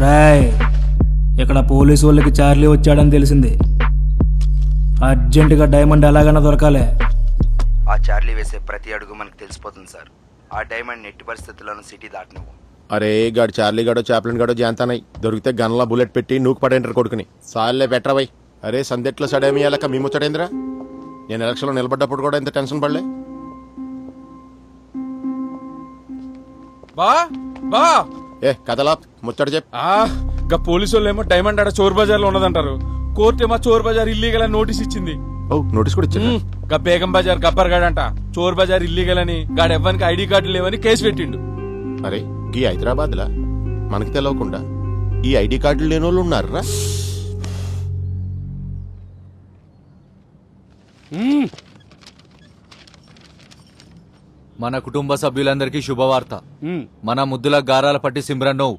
రాయ్ ఇక్కడ పోలీసు వాళ్ళకి చార్లీ వచ్చాడని తెలిసింది. అర్జెంటుగా డైమండ్ ఎలాగైనా దొరకాలి. ఆ చార్లీ వేసే ప్రతి అడుగు మనకు తెలిసిపోతుంది సార్. ఆ డైమండ్ ఎట్టి పరిస్థితుల్లోనూ సిటీ దాటనివ్వు అరే గాడు చార్లీ గాడో చాప్లిన్ గాడో జాంతానై. దొరికితే గన్లా బుల్లెట్ పెట్టి నూకు పడేంటారు కొడుకుని. సాల్లే బెటరవై అరే సందెట్లో సడేమియాలక మీ ముచ్చడేంద్రా నేను ఎలక్షన్లో నిలబడ్డప్పుడు కూడా ఇంత టెన్షన్ పడలే. బా బా. ఏ కథలా ముచ్చట చెప్ ఆ గా పోలీసు వాళ్ళు ఏమో డైమండ్ ఆడ చోర్ బజార్లో ఉన్నదంటారు. కోర్టు ఏమో చోర్ బజార్ ఇల్లీగల్ అని నోటీస్ ఇచ్చింది. ఓ నోటీస్ కూడా ఇచ్చిందా? గా బేగం బజార్ గబ్బర్ గాడ్ అంట చోర్ బజార్ ఇల్లీగల్ అని గాడు ఎవ్వనికి ఐడి కార్డు లేవని కేసు పెట్టిండు. అరే ఈ హైదరాబాద్ లా మనకి తెలవకుండా. ఈ ఐడి కార్డులు లేని వాళ్ళు ఉన్నారా మన కుటుంబ సభ్యులందరికీ శుభవార్త. మన ముద్దుల గారాల పట్టి సిమ్రన్